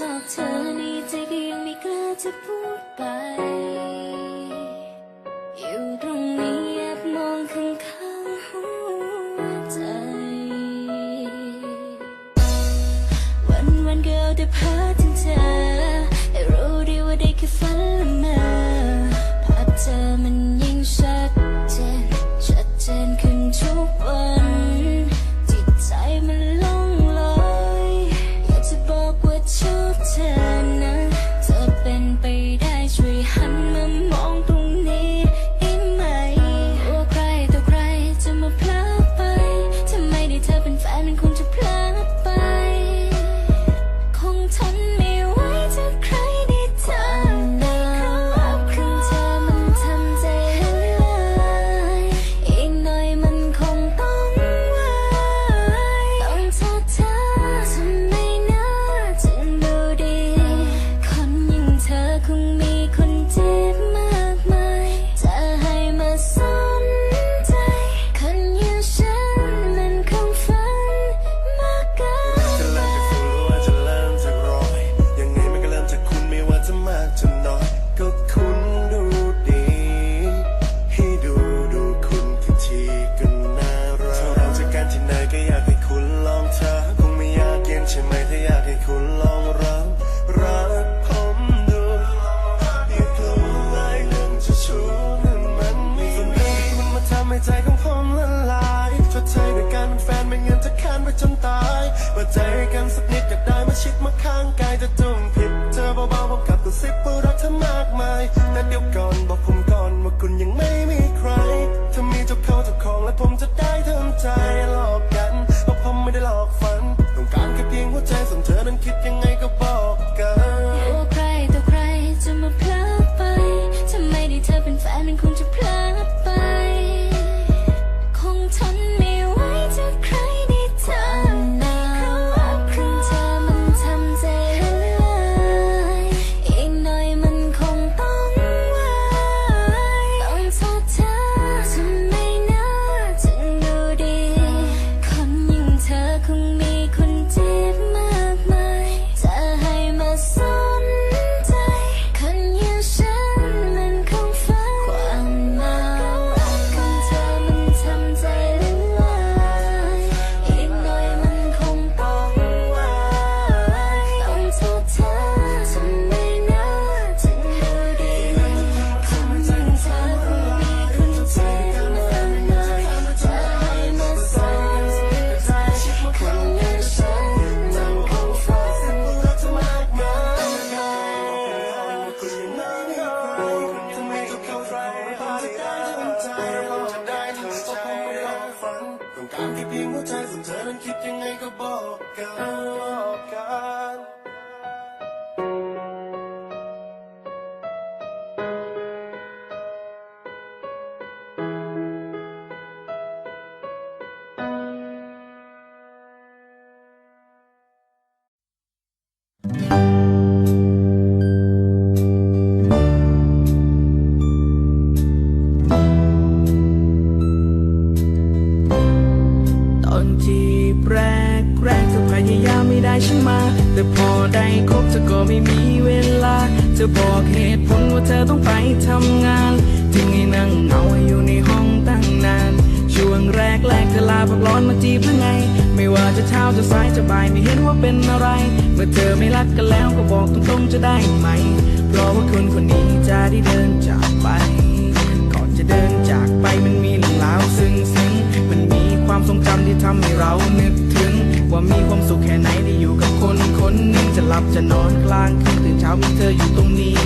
ชอบเธอในใจก็ยังไม่กล้าจะพูดไป อยู่ตรงนี้แอบมองข้างข้างหัวใจ วันวันเก็เอาแต่เพ้อถึงเธอแต่รู้ดีว่าได้แค่ฝันละ บอกกันอนตอนที่แร แรกเธอพยายามไม่ได้ฉันมา แต่พอได้คบเธอก็ไม่มีเวลา เธอบอกเหตุผลว่าเธอต้องไปทำงานจึงให้นั่งเหงาอยู่ในห้องตั้งนาน ช่วงแรกแรกเธอลาพักร้อนมาจีบหรือไง ไม่ว่าจะเช้าจะสายจะบ่ายไม่เห็นว่าเป็นอะไร เมื่อเธอไม่รักกันแล้วก็บอกตรงๆจะได้ไหม เพราะว่าคนคนนี้จะได้เดินจาก ว่ามีความสุขแค่ไหนได้อยู่กับคนคนหนึ่งจะหลับจะนอนกลางคืนตื่นเช้ามีเธออยู่ตรงนี้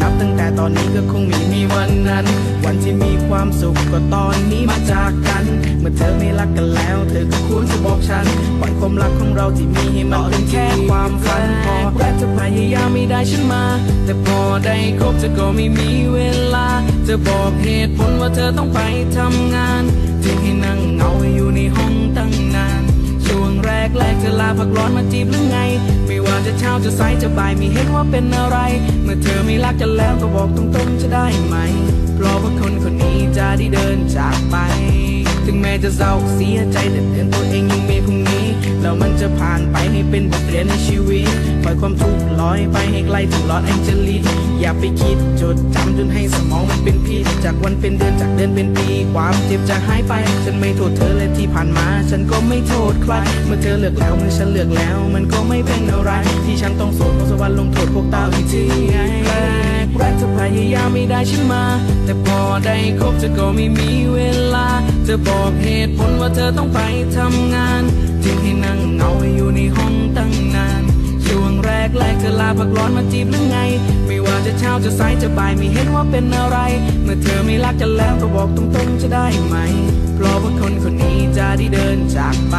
นับตั้งแต่ตอนนี้ก็คงไม่มีวันนั้น วันที่มีความสุขก็ตอนนี้มาจากกัน เมื่อเธอไม่รักกันแล้ว เธอก็ควรจะบอกฉันปล่อยความรักของเราที่มีให้มันเป็นแค่ความฝันพอและจะพยายามไม่ได้ฉันมา แต่พอได้คบเธอก็ไม่มีเวลาจะบอกเหตุผลว่าเธอต้องไปทำงานจึงให้นั่งเงาอยู่ในห้องตั้ง แรกแรกเธอลาพักร้อนมาจีบหรือไง ไม่ว่าจะเช้าจะสายจะบ่ายไม่เห็นว่าเป็นอะไร เมื่อเธอไม่รักกันแล้วก็บอกตรงๆจะได้ไหม เพราะว่าคนคนนี้จะได้เดินจากไป ถึงแม้จะเศร้าเสียใจแต่เตือนตัวเองยังมีพรุ่งนี้ แล้วมันจะผ่านไปให้เป็นบทเรียนในชีวิต ปล่อยความทุกข์ลอยไปให้ไกลถึงลอดแองเจลิสอย่าไปคิดจดจำจนให้สมองมันเป็นพิษจากวันเป็นเดือนจากเดือนเป็นปี ความเจ็บจะหายไป ฉันไม่โทษเธอและที่ผ่านมา ฉันก็ไม่โทษใคร เมื่อเธอเลือกแล้วเมื่อฉันเลือกแล้ว มันก็ไม่เป็นอะไร ที่ฉันต้องโสดเพราะสวรรค์ลงโทษพวกตาอีกทีไง รกแรกเธอพยายามไม่ได้ฉันมา แต่พอได้คบเธอก็ไม่มีเวลาจะบอกเหตุผลว่าเธอต้องไปทำงานทิ้งให้นั่งเหงาอยู่ในห้องตั้งนาน ช่วงแรกแรกเธอลาพักร้อนมาจีบหรือไง ไม่ว่าจะเช้าจะสายจะบ่ายไม่เห็นว่าเป็นอะไร เมื่อเธอไม่รักกันแล้วก็บอกตรงๆจะได้ไหม เพราะว่าคนคนนี้จะได้เดินจากไป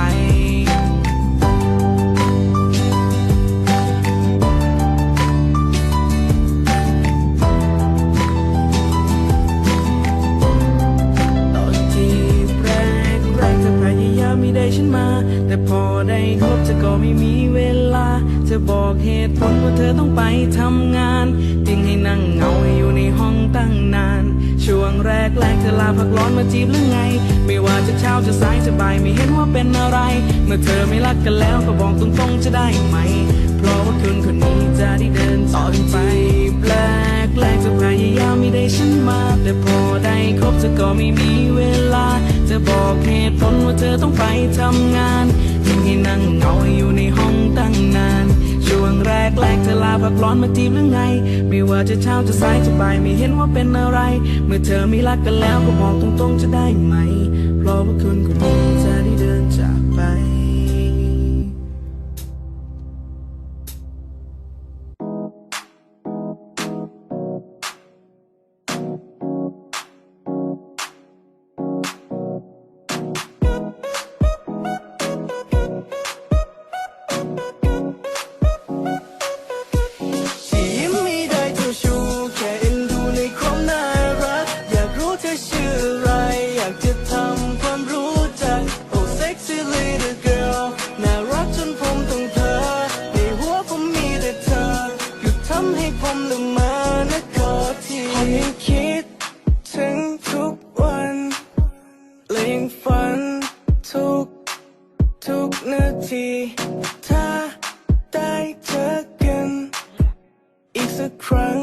เห็นว่าเป็นอะไร เมื่อเธอไม่รักกันแล้วก็บอกตรงๆจะได้ไหม เพราะว่าคนคนนี้จะได้เดินต่อไปแปลกแรกเธอพยายามไม่ได้ฉันมา แต่พอได้คบเธอก็ไม่มีเวลา จะบอกเหตุผลว่าเธอต้องไปทำงานทิ้งให้นั่งเหงาอยู่ในห้องตั้งนาน ช่วงแรกแรกเธอลาพักร้อนมาจีบหรือไง ไม่ว่าจะเช้าจะสายจะบ่ายไม่เห็นว่าเป็นอะไร เมื่อเธอไม่รักกันแล้วก็บอกตรงๆจะได้ไหม เพราะว่าคนคนนี้จะได้ ไป ทีถ้าได้เจอกัน อีกสักครั้ง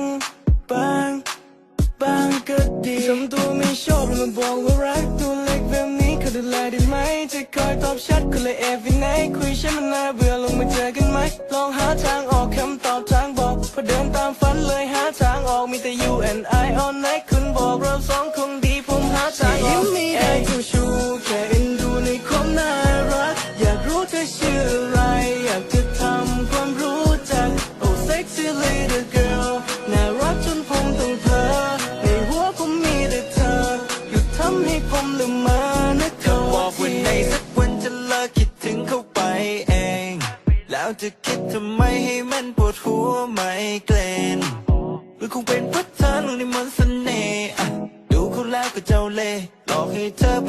บางบางก็ดีทำตัวไม่ชอบแล้วมาบอกว่ารักตัวเล็กแบบนี้เขาดูแลได้ไหมจะคอยตอบชัดก็เลยแอบไปไหนคุยฉันมันน่าเบื่อลงมาเจอกันไหมลองหาทางออกคำตอบทางบอกพอเดินตามฝันเลยหาทางออกมีแต่ you and I all night คุณบอกเราสองคงดีผมหาทางออก คงเป็นเพราะเธอลงในมนต์เสน่ห์ดูเขาแล้วก็เจ้าเล่ห์หลอกให้เธอไป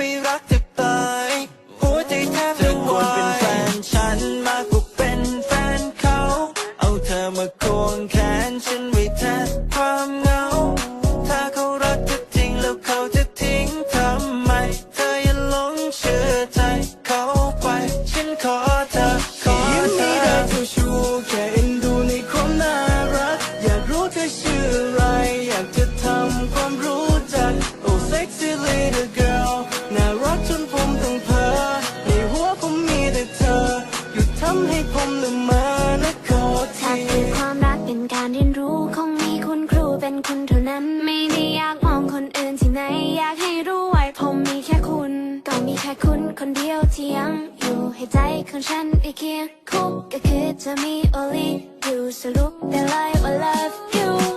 ค่คุณคนเดียวที่ยังอยู่ให้ใจของฉันได้เคียงคู่ก็คือจะมี only you สรุปได้เลยว่า love you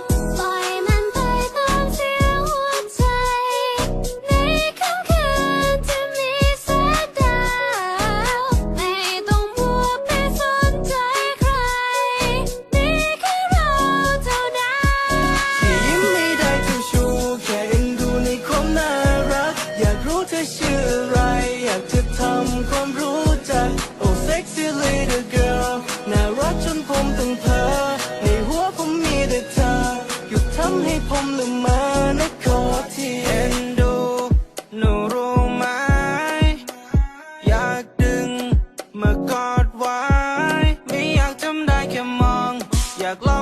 clock.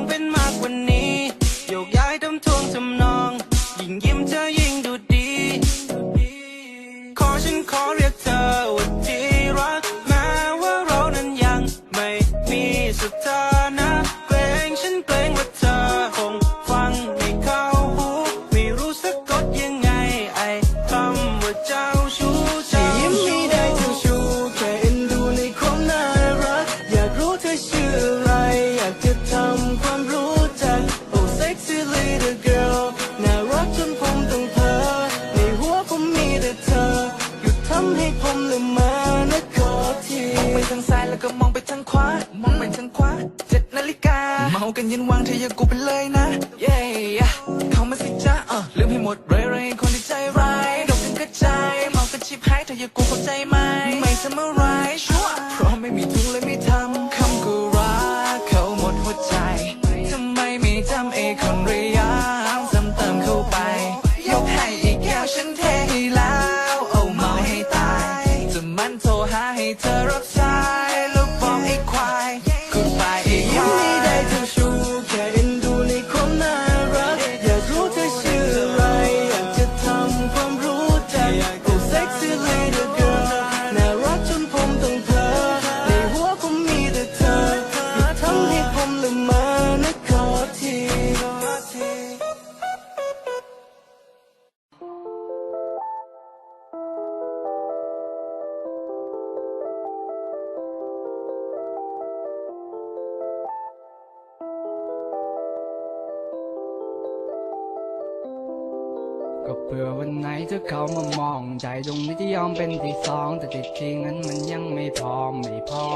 เผื่อวันไหนเธอเข้ามามองใจตรงนี้จะยอมเป็นที่สองแต่ติดจริงนั้นมันยังไม่พร้อมไม่พร้อ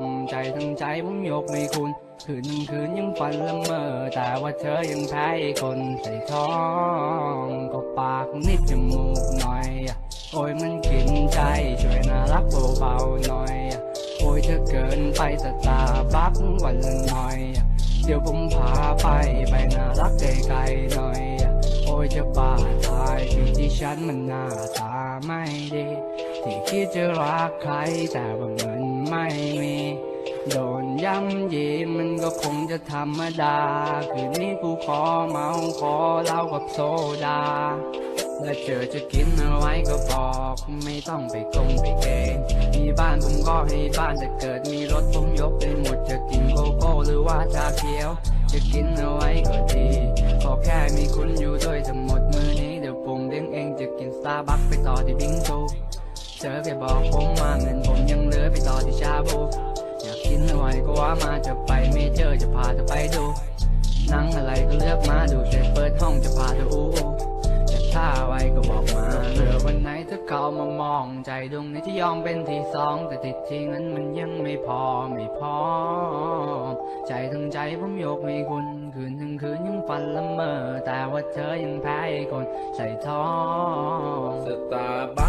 ม ใจทั้งใจผมยกให้คุณ คืนหนึ่งคืนยังฝันละเมอแต่ว่าเธอยังแพ้คนใส่ท้องก็ปากนิดจมูกหน่อย โอ้ยมันกินใจช่วยน่ารักเบาๆหน่อย โอ้ยเธอเกินไปสตาร์บัควันละหน่อย เดี๋ยวผมพาไปไปน่ารักไกลๆหน่อย ยจะบ้าตายที่ที่ฉันมันหน้าตาไม่ดี ที่คิดจะรักใครแต่ว่าเงินไม่มี โดนย้ำยีมันก็คงจะธรรมดา คืนนี้กูขอเมาขอเหล้ากับโซดาและเจอจะกินอะไรก็บอกไม่ต้องไปกงไปเกณฑ์มีบ้านผมก็ให้บ้านแต่เกิดมีรถผมยกไปหมดจะกินโกโก้หรือว่าชาเขียว จะกินอะไรก็ดี อแค่มีคุณอยู่ด้วยจะหมดมือนี้ เดี๋ยวผมเลี้ยงเองจะกินสตาร์บัคไปต่อที่บิงซูเจอแค่บอกผมมาเงินผมยังเหลือไปต่อที่ชาบูอยากกินอะไรก็ว่ามาจะไปไม่เจอจะพาเธอไปดูหนังอะไรก็เลือกมาดูเสร็จเปิดห้องจะพาเธออู้อยากท่าไว้ก็บอกมาเผื่อวันไหนเธอเข้ามามองใจดวงนี้ที่ยอมเป็นที่สองแต่ติดที่นั้นมันยังไม่พอไม่พอใจทั้งใจผมยกให้คุณ คืนทั้งคืนยังฝันละเมอแต่ว่าเธอยังแพ้คนใส่ท้องสตาร์บัค